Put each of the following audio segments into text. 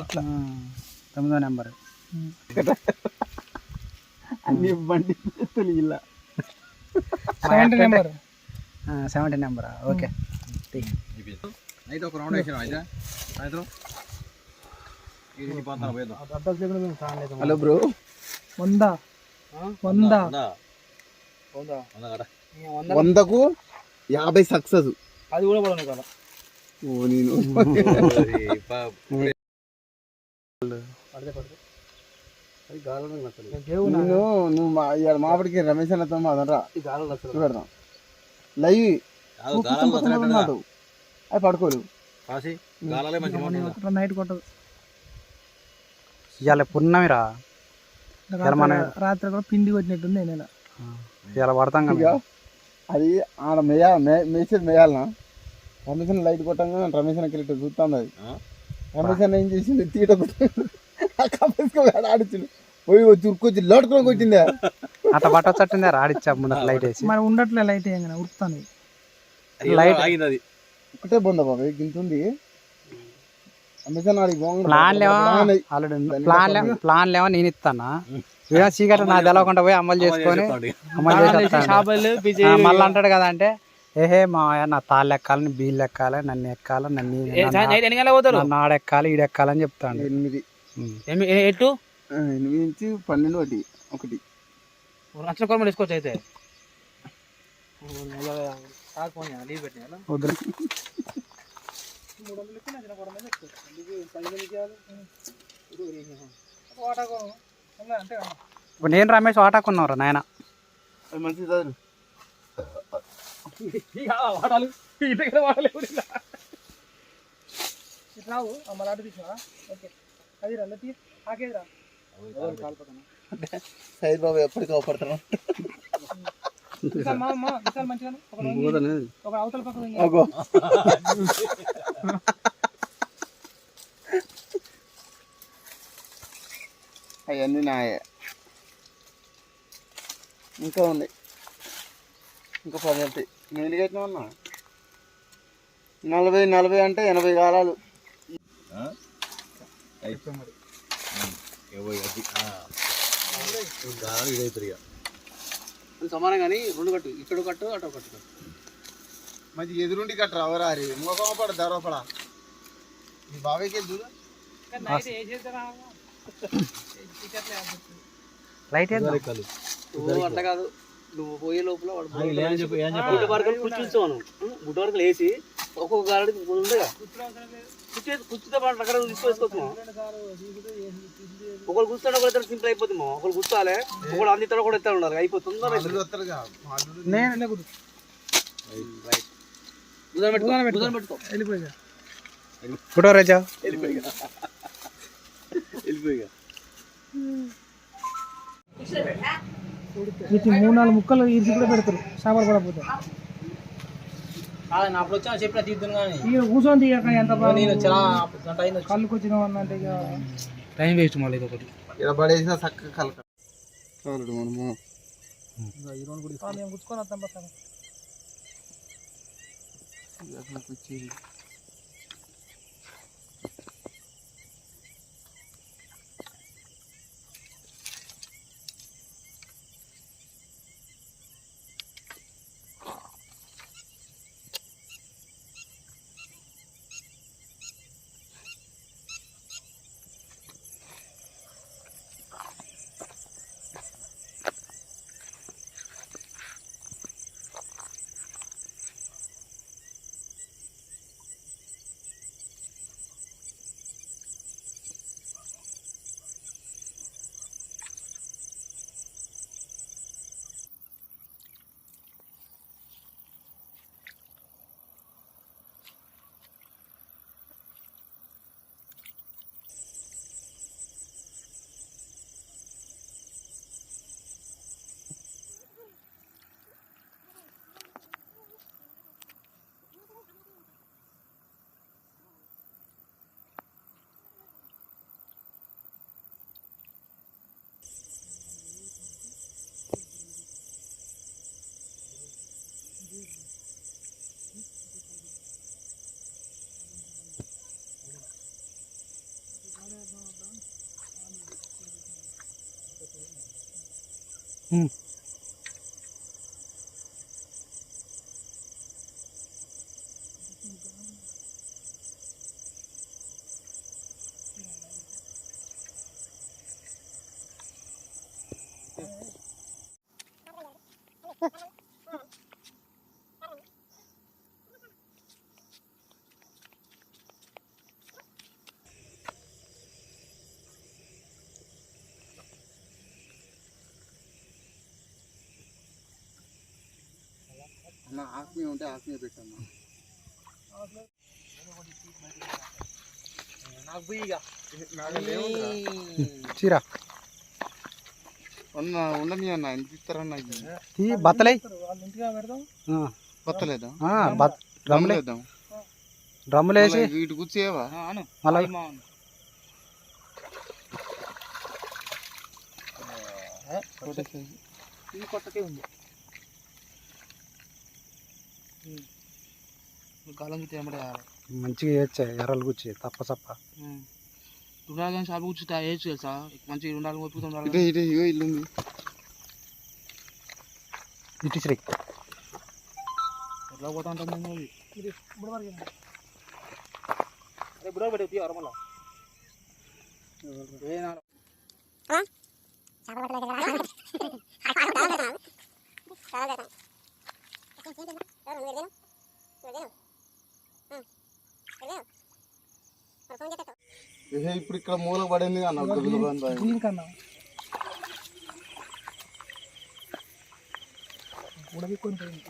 ఇట్లా. తొమ్మిదో నెంబర్. అన్ని బండి ఇలా సెవెంటీ నెంబర్ సెవెంటీ నెంబరా ఓకే. నైట్ ఒక రౌండ్ వేసినాం అయితే సాయంత్రం హలో బ్రో. వంద. వంద? వందకు యాభై సక్సెస్. అది కూడా పడను కదా ఓ నేను. నేను నువ్వు మా ఇవాళ మాపడికి రమేష్ అన్నతో మాదనరా చూపెడదాం. లైవ్. అది పడుకోరు నైట్ కొట్టదు. ఇవాళ పున్నమిరా. రాత్రి మన- రాత్రి కూడా పిండి కొట్టినట్టుంది నేను. ఇవాళ పడతాం ఇక కదా అది ఆడ మేయా మేసేది మేయాలనా? రమేష్ లైట్ కొట్టంగా రమేష్ చూస్తుంది అది. అన్న ఏం చేసింది? తీట ఆడిచ్చిండు పోయి వచ్చి ఉరుకొచ్చి లోటుకొని కొట్టిందే? అట్లా పట్టొచ్చట్టుందే రాడిచ్చా ముందు లైట్ వేసి. మరి ఉండట్లే లైట్ ఏం ఉరుకుతాను లైట్- ఆగింది అది. ఒకటే బొంద గింతుంది రమేష్ అన్న ఆడికి పోగానే ప్లాన్ లేవా? ప్లాన్ ఆల్రెడీ ప్లాన్ లేవా ప్లాన్ లేవా? నేను ఇస్తానా వీడియో చీకట నా తెలవకుండా పోయి అమలు చేసుకొని. అమలు చేసి మళ్ళీ అంటాడు కదా అంటే ఏహే మా నా తాళ్ళు ఎక్కాలని బీళ్ళు ఎక్కాలి నన్ను ఎక్కాలి నన్ను ఆడెక్కాలి ఈడెక్కాలని చెప్తాను ఎనిమిది. ఎటు? ఆ, ఎనిమిది నుంచి పన్నెండు ఒకటి. ఒకటి లక్షల కొరమలు వేసుకోవచ్చు అయితే. వద్దు. నేను రమేష్ వాటాకున్నావురా నాయన? అది మంచిది చదువు రావు మళ్ళీ అటు తీసినా ఓకే. అది రా తీ ఆకేది రా? సైద్ బాబు విశాల్ మంచిగా ఒక అవతల పక్క అవన్నీ నాయే. ఇంకా ఉన్నాయి. ఇంకా పది వెళ్తాయి నేను కట్టినా ఉన్నా నలభై నలభై అంటే ఎనభై కాలాలు ఆ? ఏవో అది. ఆ. గాలాలు ఇదవుతారు ఇక. సమానం కానీ రెండు కట్టు ఇక్కడ కట్టు అటు కట్టు మంచి ఎదురుండి కట్ట రావరా రే మొఖం పడ దరవపడ మీ బాబాయ్కి చూడు? లైట్. అట్లా కాదు నువ్వు పోయే లోపల వాడు ఆ, ఇలా ఏం చెప్పు ఏం చెప్పు. గుడ్డ వరకు కూర్చుంటాను గుడ్డ వరకు లేచి ఒక్కొక్క గాడి ఉండగా కూర్చే కూర్చుంటే మనం అక్కడ తీసుకొచ్చుకోవచ్చు ఒకరు కూర్చుంటే ఒకరు సింపుల్ అయిపోతుంది ఒకరు కూర్చోాలి ఒకడు అందిస్తాడు ఒకడు ఎత్తాడు ఉండాలి అయిపోతుంది పెట్టుకో ఫోటో రాజా. వెళ్ళిపోయి వెళ్ళిపోయి. వీటిని మూడు నాలుగు ముక్కలు ఇరిచి కూడా పెడతారు. సాంబార్ పడకపోతే. అప్పుడు వచ్చా చెప్పిన తీద్దును కానీ. ఇక కూర్చొని తీయక ఎంత కళ్ళుకి ఇక టైం వేస్ట్ మళ్ళీ ఇది ఒకటి ఇలా పడేసిన చక్కగా కలక. చాలు మనము. ఆ, మేము కూర్చుకొని వస్తాం పక్కన అక్కడికి వచ్చేది ఆత్మీయ ఉంటే ఆత్మీయ పెట్టమ్మా. చీరా. అన్న ఉండని అన్న ఎంత ఇస్తారన్న ఈ బత్తలై. వేద్దాం డ్రమ్ములు. వేసి. వీటి కూర్చేవా ఇది కొత్తకే ఉంది. కాలం గిట్ట ఏమంటే మంచిగా వేయచ్చే ఎర్రలు గుచ్చి తప్ప తప్ప రుణాలు షాప్ కూర్చుంటే వేయచ్చు తెలుసా మంచిగా రుణాలు మొత్తుకుతాం ఇటే ఇటే ఇగో ఇల్లు ఉంది ఇటు శ్రీ ఎట్లా పోతా ఉంటాం మేము ఇది బుడవర్ అరే బుడవర్ పెట్టి తీయవరా మళ్ళా ఏ నా ఇహే ఇప్పుడు ఇక్కడ మూల పడింది అన్న పోయింది.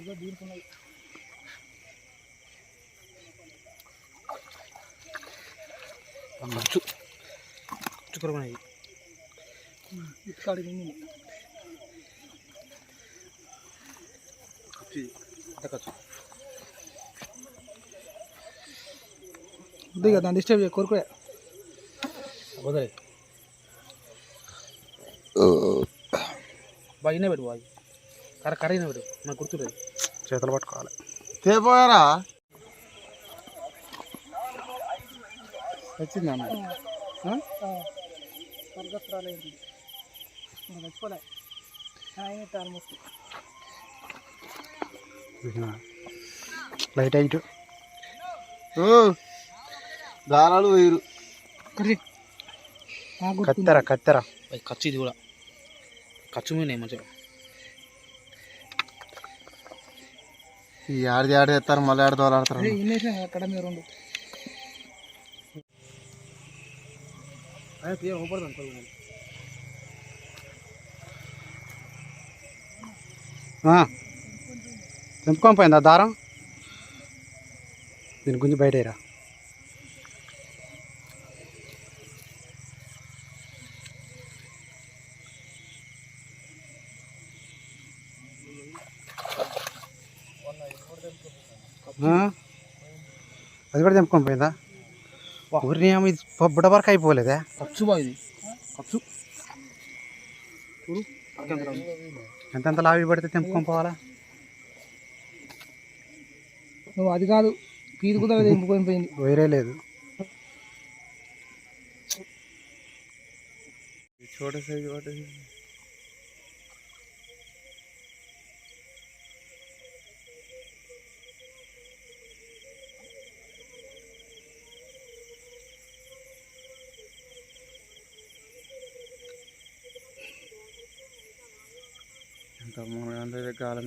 ఇక దీనికున్నది మంచు చుక్కరుకున్నది ఇటుకాడికి ఉంది కొద్దిగా దాన్ని డిస్టర్బ్ చేయ కోరుకోయా. వదలే. బాగా పెట్టు బాగా కర కరైన పెట్టు నాకు గుర్తులేదు. చేతులు పట్టుకోవాలి. తేపోయారా వచ్చింది అన్న స్వర్గస్థరాలేంటి చచ్చిపోలే. ఆల్మోస్ట్ లైట్ అయిట్. ఓ దారాలు వేయరు. కత్తెర కత్తెర. ఖర్చు ఇది కూడా. ఖర్చు మీద మంచిగా. ఈ ఆడిది ఆడి ఎత్తారు మళ్ళీ ఆడి తోలాడతారు అక్కడ మీద రెండు తెంపుకొని పోయిందా దారం? దీని గుంజి బయటరా అది కూడా తెంపుకొని పోయిందా ఊరిని ఏమో ఇది బుడ్డ వరకు అయిపోలేదా. ఖర్చు ఇది. ఖర్చు ఎంతెంత లావి పడితే తెంపుకొని పోవాలా? నువ్వు అది కాదు పీరు కూడా తెంపుకొని పోయింది వేరే లేదు. చోట సైజు ఒకటి ఎంత మూడు గంటల కాలం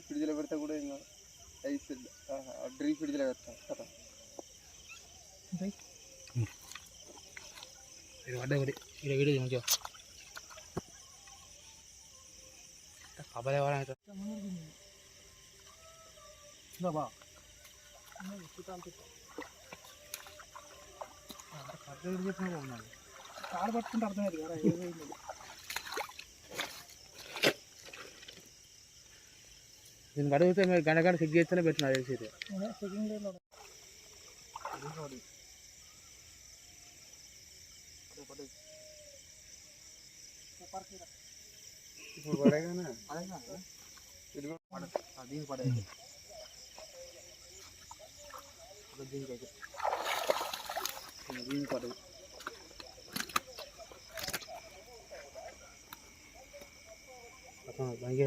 ఫ్రిడ్జ్లో పెడితే కూడా ఇంకా ఐస్ డ్రీ ఫ్రిడ్జ్లో పెడతాం కదా ఇది పడ్డా ఒకటి ఇక్కడ వీడియో మంచిగా అబ్బాయి ఎవరైనా బా చెప్పిన బాగున్నాడు కాలు పట్టుకుంటే అర్థమైంది కదా దీన్ని అడిగితే మీరు గంట గంట చెక్ చేస్తేనే పెట్టిన చేసి సెకండ్ డేలో ఇప్పుడు పడేగానే? దీనికి పడేది దీనికి అయితే దీనికి పడేది భంగే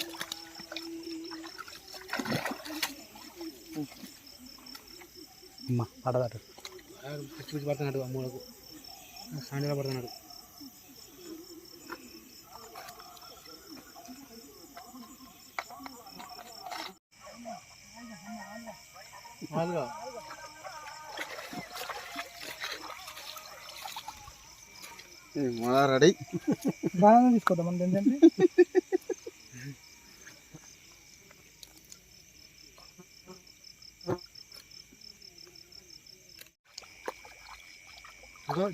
అమ్మ పడదాడు పిచ్చి పిచ్చి పడుతున్నాడు అమ్మలకు సాండిగా పడుతున్నాడు. మన రెడీ. బాగా తీసుకోద్దాం మనం ఏంటంటే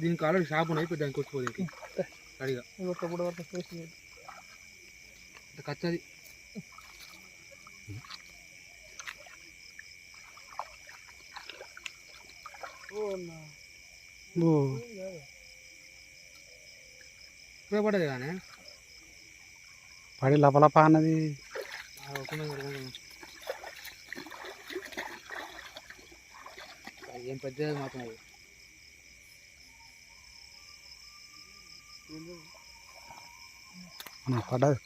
దీనికి ఆల్రెడీ షాప్ ఉన్నాయి దానికి వచ్చిపోదు రెడీగా ఒక కూడా వరకు టేస్ట్ చేయాలి కచ్చది. పడదు కానీ పడి లపలప అన్నది. ఏం పెద్దది మాత్రం అది. మా పెద్దది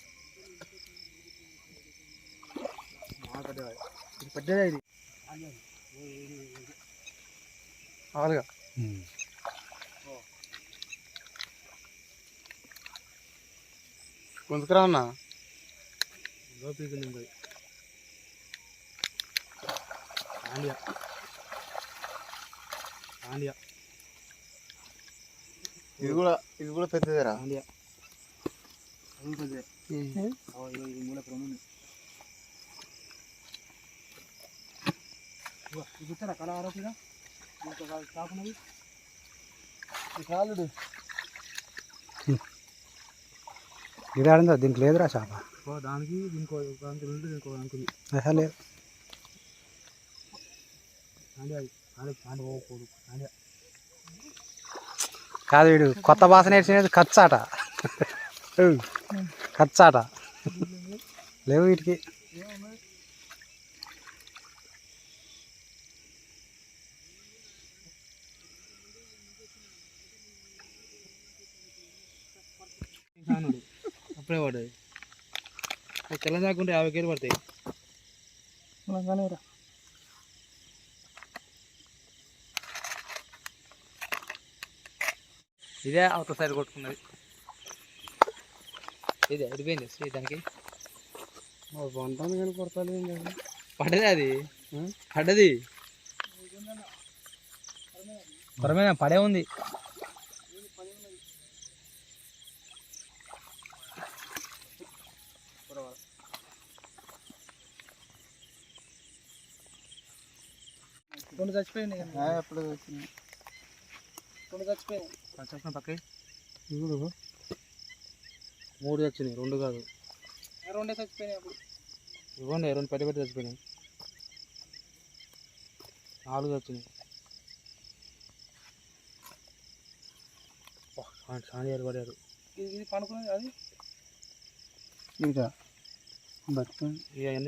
ఇది పెద్దదే ఇది ఆలుగా ఉమ్. కొంచుకురా అన్న. లోపలికి ఉంది ఆండియా. ఆండియా. ఇది కూడా ఇది కూడా పెద్దదేరా? అది పెద్దదే. చూస్తారా? కళ షాప్ ఉన్నది. కాలుడు ఇది. ఆడిందా? దీనికి లేదురా చేప. దానికి దీనికో దానికి రెండు దీనికో దానికి లేదు. అది. ఆండియా ఓ పోదు ఆండియా కాదు వీడు కొత్త భాష నేర్చినది ఖర్చాట ఖర్చాట లేవు వీటికి. అప్పుడే పడ్డది. అది తెల్ల దాకుంటే యాభై కేలు పడతాయి. మనం కానీ ఇదే అవతల సైడ్ కొట్టుకున్నది. ఇదే అడిపోయింది శ్రీ దానికి. వంటాను కానీ కొడతాను పడ్డది అది? పడ్డది? పరమైన పడే ఉంది. రెండు చచ్చిపోయింది ఎప్పుడు వచ్చింది రెండు చచ్చిపోయాయి చచ్చిన పక్క మూడు చచ్చినాయి రెండు కాదు రెండే చచ్చిపోయినాయి అప్పుడు ఇవ్వండి రెండు పెద్ద పెద్ద చచ్చిపోయినాయి నాలుగు చచ్చినాయి సాని పడారు ఇది పనుకునేది పనుకున్నది అది ఇంకా బతుకు ఇవన్నీ